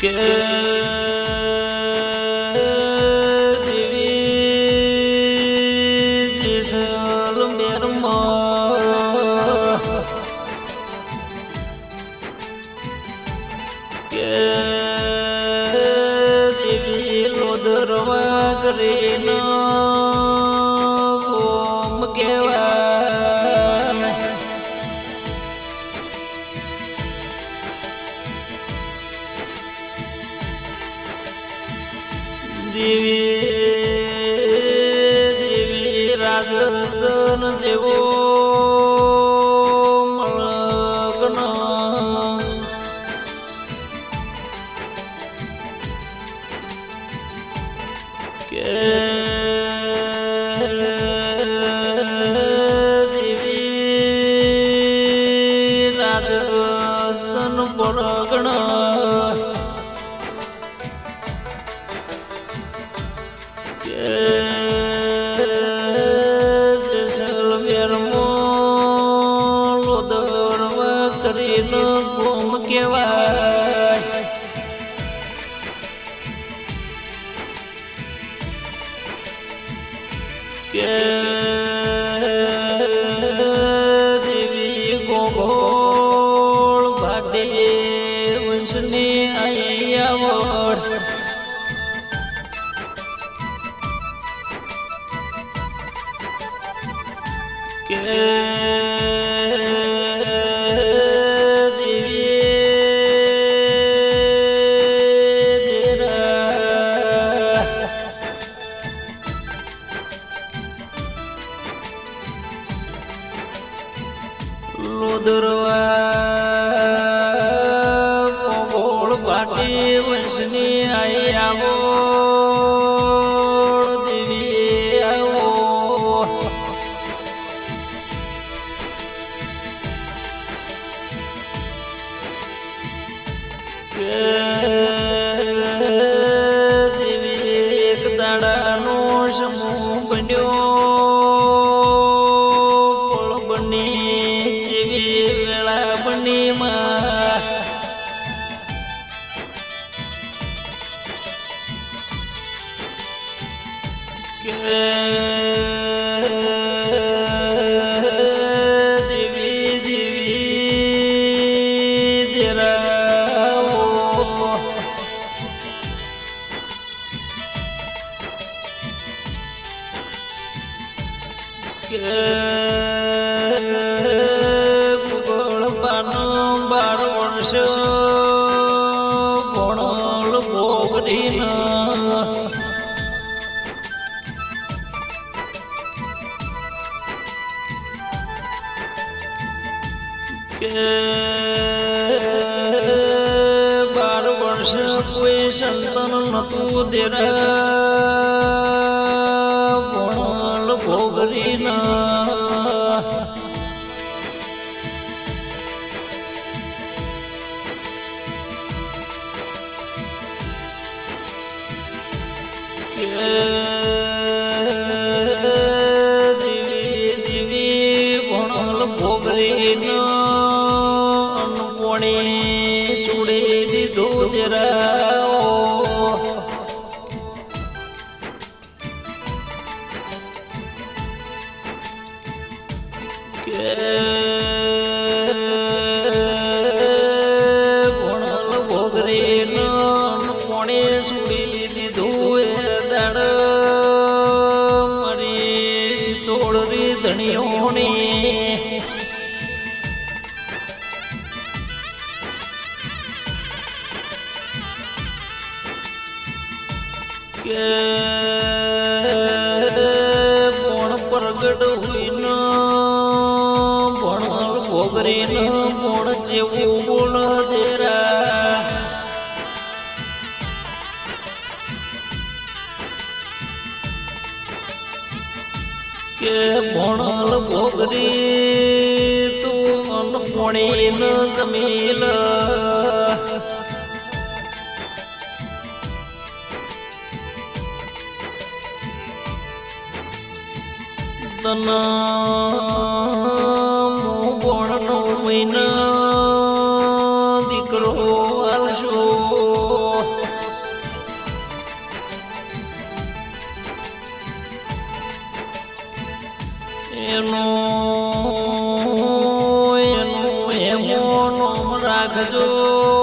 good. Road. કે સુદેર ભોગરી Good. મોગરી તું અનપોણી ન જમીલ તના એનો એનો એમો નામ રાખજો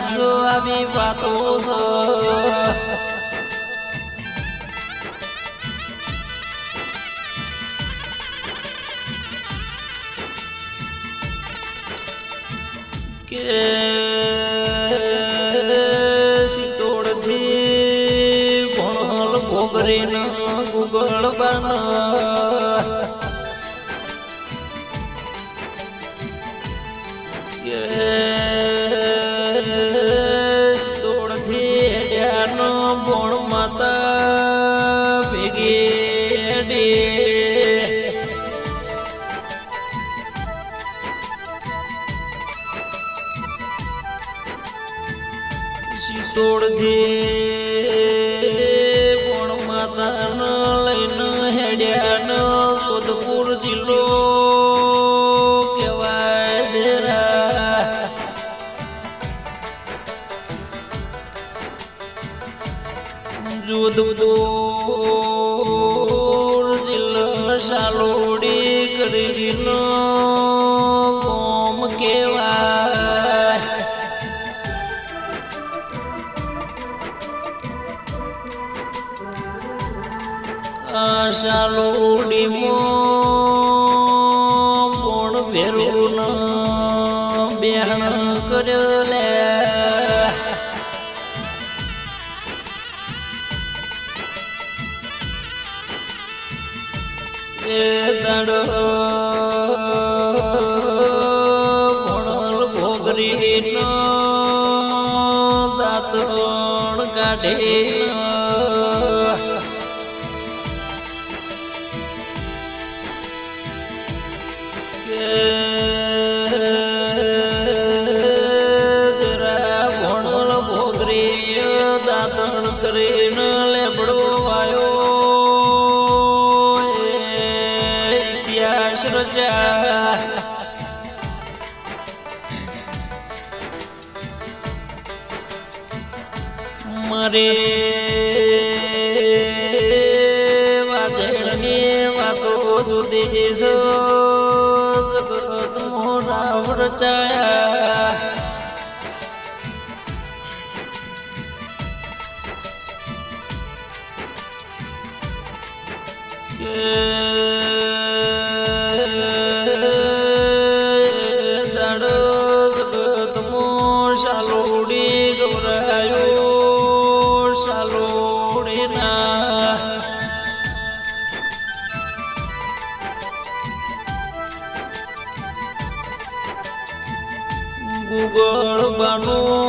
માણસો આવી વાતો છો જોધપુર જિલ્લો સાલોડી કરીનો કોમ કેવાય સાલોડી મો là રે વાજળની વાતો જુદી જગત મોરા રચાયા our Lord.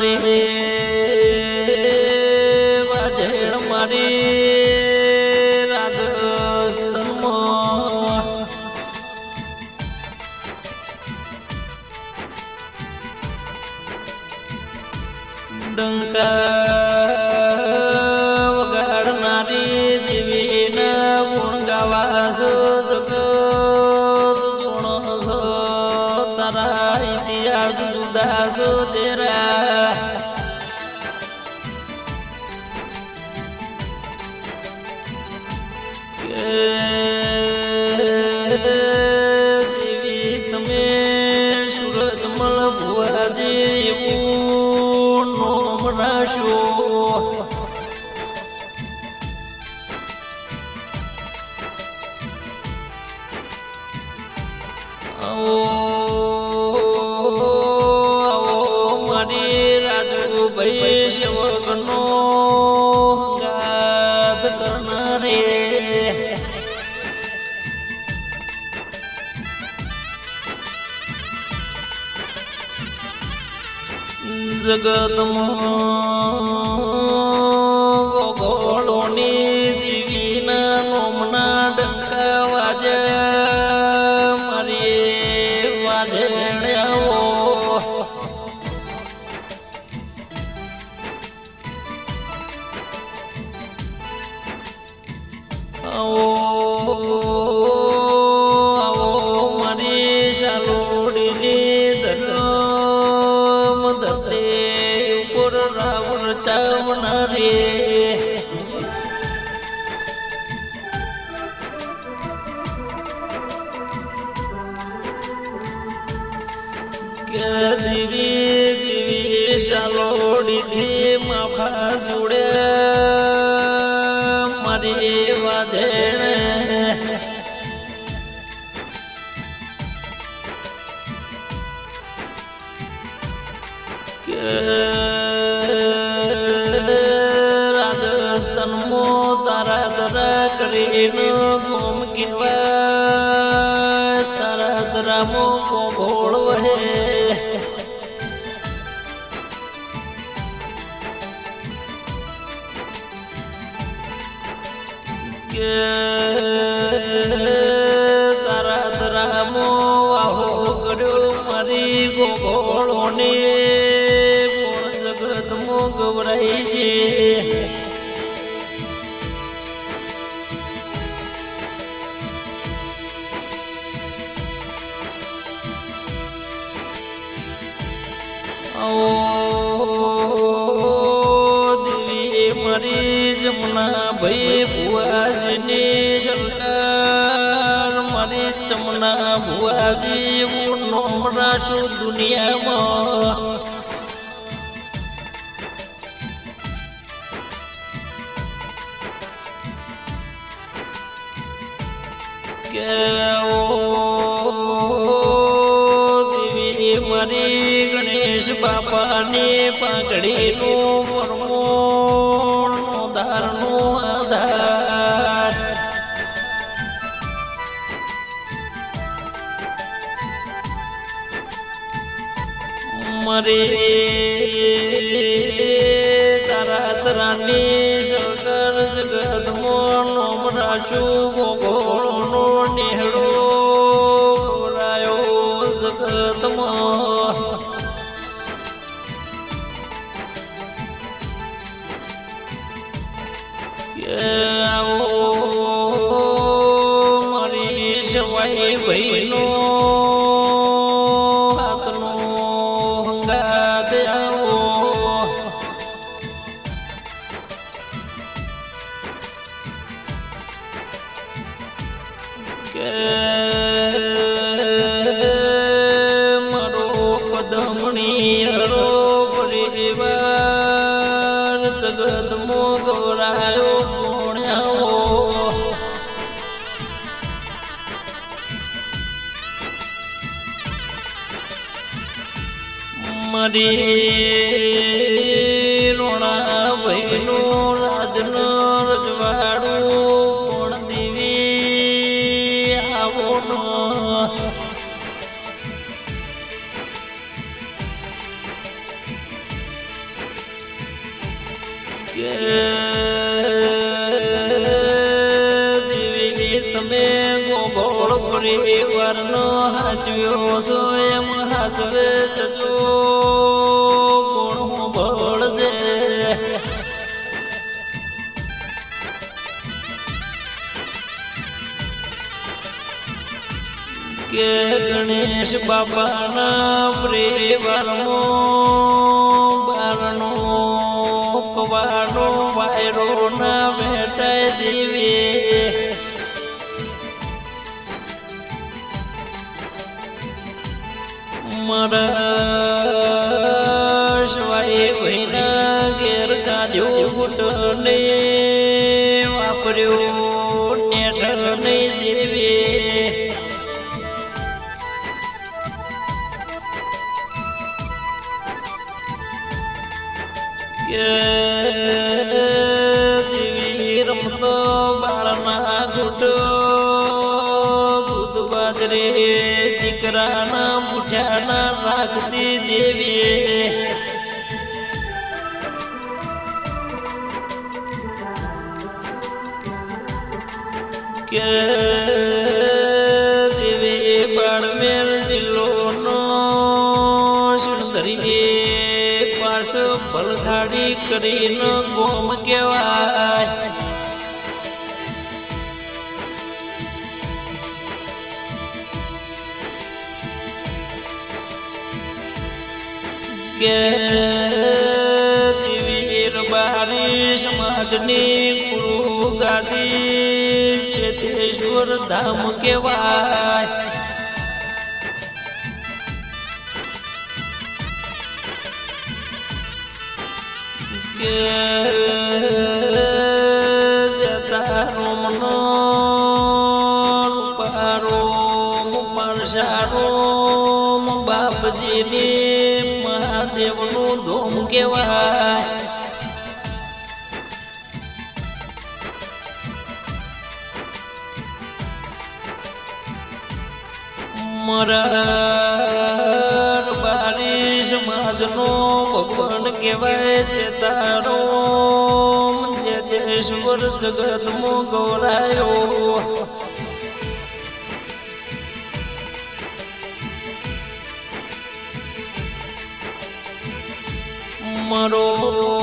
મારી ઇતિહાસ જુદા છો તેરા જગતમાં રાવણ ચાવનારે કે દીવી દીવી શાલોડીથી માફા જોડે મારી વાજેણે કે કરીને ગોમ કહેવાય તારા દરામાં ગોળ વહે કે તારા દરામો આહો કર્યો મારી ગોગોળોને. દેવી મારી જમના ભાઈ ભુવાજીની સરકાર મારી ચમના ભુવાજી એવું નોમ રાશું દુનિયામાં. કે ઓ દેવી મારી ગણેશ બાપાને પાઘડીનું પરમોણનો ધારનો આધાર. મરે તારા તરાની સરકાર જગત મોમ રાશું ગોગોળનો આવો મારી સવાઈ ભાઈનો મારી છો એમ હાચવે જજો ગુણ બળજે કે ગણેશ બાપાના પરિવારમાં ઘેર કાઢ્યો ઘૂંટને વાપર્યો નહીં દેવી દેવી રમતો બાળના ઘૂંટો દૂધ બાજરે દીકરાના પૂછાના રાખતી બલખાડી કરીને ગોમ કહેવાય કે દેવીર બારી સમાજની ગુરુ ગાદી ચેતેશ્વર ધામ કહેવાય કે કહેવાય જે તારો જે દેશ્વર જગતમાં ગૌરાયો મરો